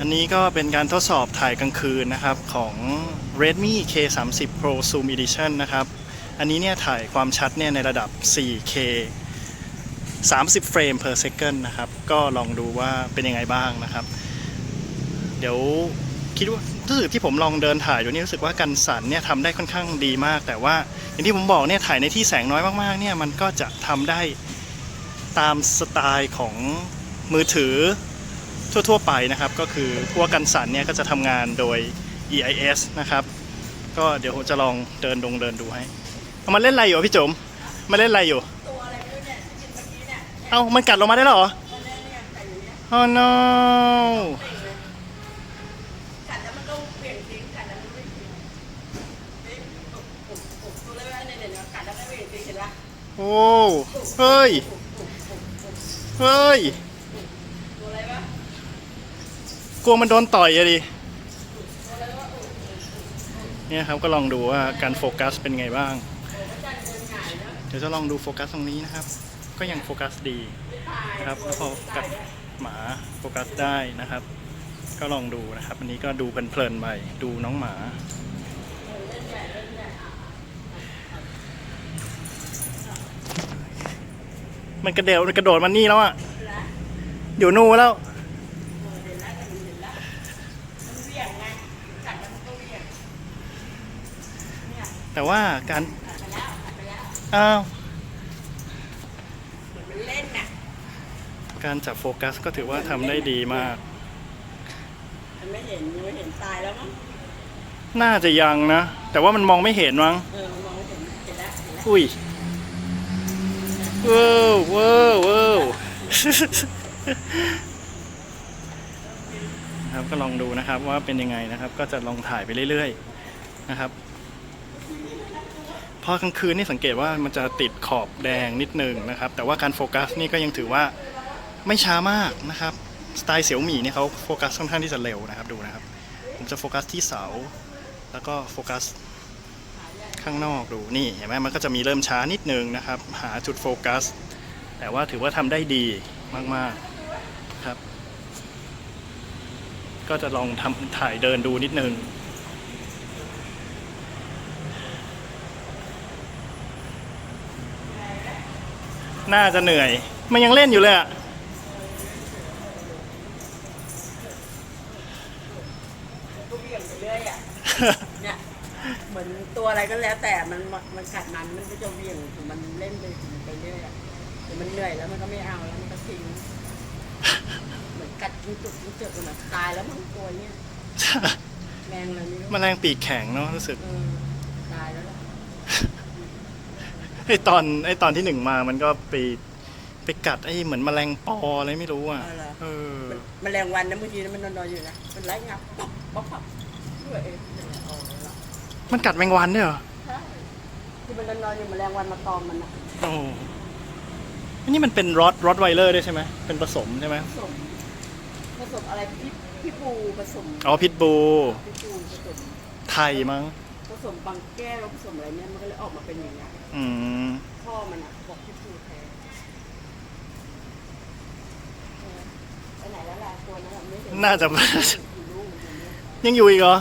อันนี้ก็เป็นการทดสอบถ่ายกลางคืนนะครับของ Redmi K30 Pro Zoom Edition นะครับ อันนี้เนี่ยถ่ายความชัดเนี่ยในระดับ 4K 30 เฟรม per second นะครับ ก็ลองดูว่าเป็นยังไงบ้างนะครับ เดี๋ยวคิดว่ารู้สึกที่ผมลองเดินถ่ายอยู่นี่รู้สึกว่ากันสั่นเนี่ยทำได้ค่อนข้างดีมาก แต่ว่าอย่างที่ผมบอกเนี่ยถ่ายในที่แสงน้อยมากๆเนี่ยมันก็จะทำได้ตามสไตล์ของมือถือ ทั่วๆไปนะครับ ก็คือพวกกันสั่นเนี่ยก็จะทำงานโดย EIS นะครับ ก็เดี๋ยวผมจะลองเดินดงเดินดูให้เอามาเล่นอะไรอยู่อะพี่จุ๋มมาเล่นอะไรอยู่ ตัวอะไรไม่รู้เนี่ยที่กินเมื่อกี้เนี่ยเอ้ามันกัดลงมาได้เหรอ ตัวเนี้ยเนี่ยแต่อยู่เนี่ย Oh no กัดแล้วมันก็เปลี่ยนทิ้งกัดแล้วมันไม่ทิ้งนี่ปุบปุบปุบตัวเลยว่าเนี่ยเนี่ยกัดแล้วไม่เปลี่ยนทิ้งเห็นปะโอ้เฮ้ย ปุบปุบปุบปุบเฮ้ย ตัวอะไรวะ กลัวมันโดนต่อยอะดิเนี่ยครับก็ลองดูว่าการโฟกัสเป็นไงบ้าง เดี๋ยวจะลองดูโฟกัสตรงนี้นะครับ ก็ยังโฟกัสดีนะครับแล้วพอกัดหมาโฟกัสได้นะครับ ก็ลองดูนะครับอันนี้ก็ดูเพลินๆไปดูน้องหมามันกระเดวมันกระโดดมันนี่แล้วอะอยู่นู่นแล้ว มันเวี่ยงไงกัดแล้วมันก็เวี่ยงเนี่ย แต่ว่าการกัดไปแล้วกัดไปแล้วอ้าวเหมือนมันเล่นน่ะการจับโฟกัสก็ถือว่าทำได้ดีมาก มันไม่เห็นยังไม่เห็นตายแล้วมั้งน่าจะยังนะ แต่ว่ามันมองไม่เห็นมั้งเออมองไม่เห็นเห็นแล้วเห็นแล้วอุ้ยเว้าวเว้าวเว้าว นะครับก็ลองดูนะครับว่าเป็นยังไงนะครับ ก็จะลองถ่ายไปเรื่อยๆนะครับ พอกลางคืนนี่สังเกตว่ามันจะติดขอบแดงนิดนึงนะครับ แต่ว่าการโฟกัสนี่ก็ยังถือว่าไม่ช้ามากนะครับ สไตล์เสี่ยวหมี่นี่เขาโฟกัสค่อนข้างที่จะเร็วนะครับดูนะครับ ผมจะโฟกัสที่เสา แล้วก็โฟกัสข้างนอกดูนี่เห็นไหมมันก็จะมีเริ่มช้านิดนึงนะครับ หาจุดโฟกัส แต่ว่าถือว่าทำได้ดีมากๆครับ ก็จะลองทำถ่ายเดินดูนิดนึง น่าจะเหนื่อย มันยังเล่นอยู่เลยอะก็เบี่ยงไปเรื่อยอะเนี่ยเหมือนตัวอะไรก็แล้วแต่มันมันกัดมันมันก็จะเบี่ยงมันเล่นไปไปเรื่อยอะเดี๋ยวมันเหนื่อยแล้วมันก็ไม่เอาแล้วมันก็ทิ้งเหมือนกัดจุดจุดจุดมันอะตายแล้วมันตัวเนี้ยแรงอะไรไม่รู้แมลงปีกแข็งเนาะรู้สึกเออตายแล้วล่ะ ไอตอนไอตอนที่หนึ่งมามันก็ไปไปกัดไอเหมือนแมลงปออะไรไม่รู้อะเอาล่ะเออ มันแรงวันนะบางทีนะมันนอนๆอยู่นะมันไล่งับป๊อกป๊อกป๊อกด้วยเองเนี่ยเอาละมันกัดแมงวันด้วยเหรอใช่ที่มันนอนๆอยู่แมลงวันมาตอมมันนะโอ้อันนี้มันเป็นรอดรอดไวเลอร์ด้วยใช่ไหมเป็นผสมใช่ไหมผสมผสมอะไรพี่พี่ปูผสมอ๋อพิทบู พี่ปูผสมไทยมั้งผ สมบางแก้วผสมอะไรเนี่ยมันก็เลยออกมาเป็นอย่างนี้ยอืมพ่อมันอะบอกพี่ปูแท้เออไปไหนแล้วล่ะตัวนั้นอะไม่เห็นน่าจะ อยู่ลูกมันอยู่เนี่ย ยังอยู่อีกเหรอ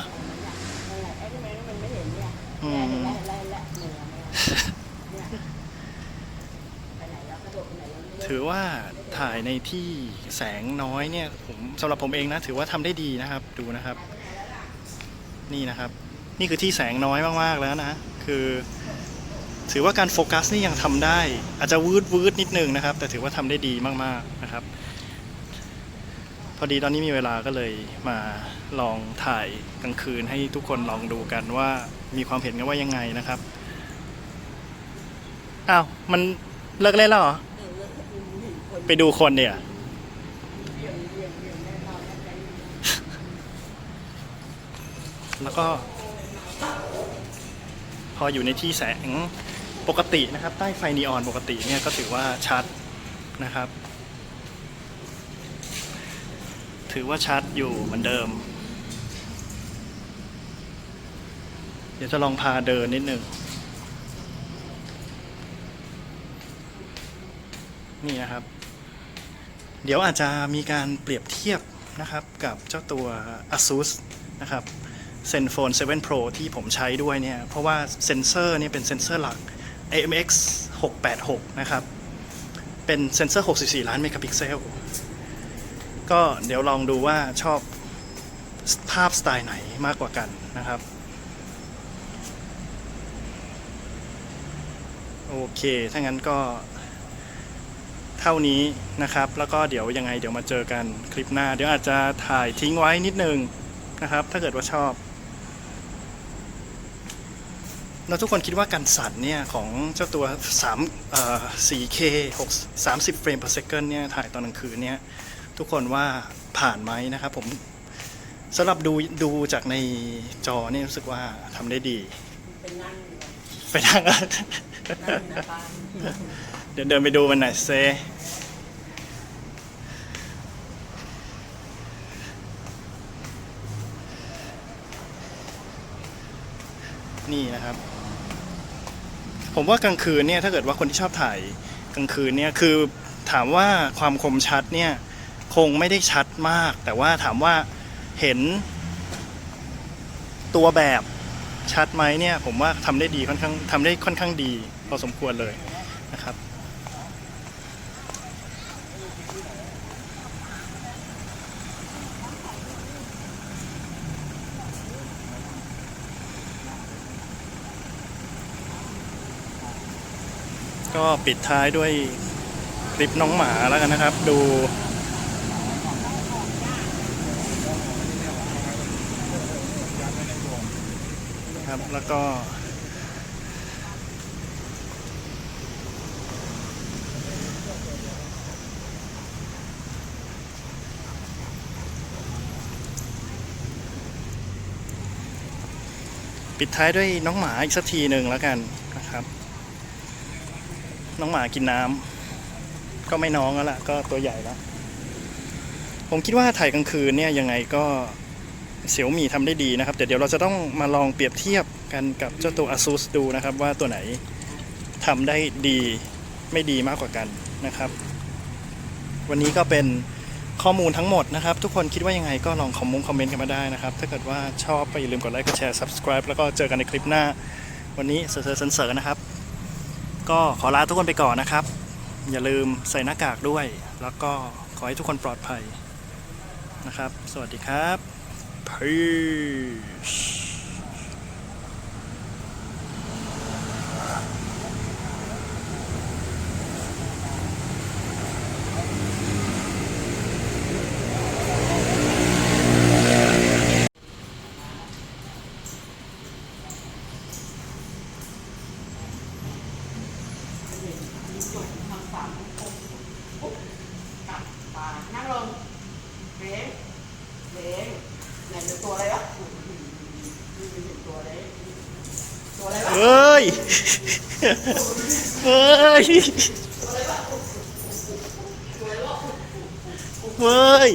นั่นแหละไอ้ทำไมมันไม่เห็นเนี่ยอืมเห็นแล้วเห็นแล้วเห็นแล้วเหนื่อยเนี่ยไปไหนแล้วกระโดดไปไหนแล้วไม่รู้ถือว่าถ่ายในที่แสงน้อยเนี่ยผมสำหรับผมเองนะ ถือว่าทำได้ดีนะครับ ดูนะครับ นี่นะครับ นี่คือที่แสงน้อยมากๆแล้วนะ คือ ถือว่าการโฟกัสนี่ยังทำได้ อาจจะวืดวืดนิดนึงนะครับ แต่ถือว่าทำได้ดีมากๆนะครับ พอดีตอนนี้มีเวลาก็เลยมาลองถ่ายกลางคืนให้ทุกคนลองดูกันว่ามีความเห็นกันว่ายังไงนะครับอ้าวมันเลิกเล่นแล้วเหรอ ไปดูคนเนี่ยแล้วก็ พออยู่ในที่แสงปกตินะครับ ใต้ไฟนีออนปกติเนี่ยก็ถือว่าชัดนะครับ ถือว่าชัดอยู่เหมือนเดิม เดี๋ยวจะลองพาเดินนิดหนึ่งนี่นะครับ เดี๋ยวอาจจะมีการเปรียบเทียบนะครับกับเจ้าตัว ASUS นะครับ Zenfone 7 Pro ที่ผมใช้ด้วยเนี่ย เพราะว่าเซนเซอร์เนี่ยเป็นเซนเซอร์หลัก AMX 686 นะครับ เป็นเซนเซอร์ 64 ล้านเมกะพิกเซล ก็เดี๋ยวลองดูว่าชอบภาพสไตล์ไหนมากกว่ากันนะครับ โอเค ถ้างั้นก็เท่านี้นะครับ แล้วก็เดี๋ยวยังไงเดี๋ยวมาเจอกันคลิปหน้า เดี๋ยวอาจจะถ่ายทิ้งไว้นิดนึงนะครับ ถ้าเกิดว่าชอบ แล้วทุกคนคิดว่าการสั่นเนี่ย ของเจ้าตัว3เอ่อ 4K 6 30เฟรม per second เนี่ย ถ่ายตอนกลางคืนเนี่ย ทุกคนว่าผ่านไหมนะครับผมสำหรับดูดูจากในจอเนี่ยรู้สึกว่าทำได้ดี เป็นนั่งไปทางนั่งอยู่หน้าบ้านเดี๋ยวเดินไปดูมันหน่อยเซ นี่นะครับ ผมว่ากลางคืนเนี่ยถ้าเกิดว่าคนที่ชอบถ่ายกลางคืนเนี่ยคือถามว่าความคมชัดเนี่ยคงไม่ได้ชัดมาก แต่ว่าถามว่าเห็นตัวแบบชัดไหมเนี่ยผมว่าทำได้ดีค่อนข้างทำได้ค่อนข้างดีพอสมควรเลยนะครับ ก็ปิดท้ายด้วยคลิปน้องหมาแล้วกันนะครับ ดู ครับแล้วก็ ปิดท้ายด้วยน้องหมาอีกสักทีหนึ่งแล้วกัน น้องหมากินน้ำก็ไม่น้องแล้วล่ะ ก็ตัวใหญ่แล้ว ผมคิดว่าถ่ายกลางคืนเนี่ยยังไงก็เสี่ยวมีทำได้ดีนะครับเดี๋ยวเราจะต้องมาลองเปรียบเทียบกันกับเจ้าตัว ASUS ดูนะครับว่าตัวไหนทำได้ดีไม่ดีมากกว่ากันนะครับ วันนี้ก็เป็นข้อมูลทั้งหมดนะครับ ทุกคนคิดว่ายังไงก็ลองคอมมงคอมเมนต์กันมาได้นะครับ ถ้าเกิดว่าชอบก็อย่าลืมกดไลค์กดแชร์ subscribe แล้วก็เจอกันในคลิปหน้า วันนี้เซอร์เซอร์เซอร์นะครับ ก็ขอลาทุกคนไปก่อนนะครับ อย่าลืมใส่หน้ากากด้วย แล้วก็ขอให้ทุกคนปลอดภัยนะครับ สวัสดีครับ Peace Ờ, ปานั่งลงเบ้งเบ้งไหนเป็น ตัวอะไรวะนี่เป็นตัวอะไรตัวอะไรวะเอ้ยเอ้ยเว้ย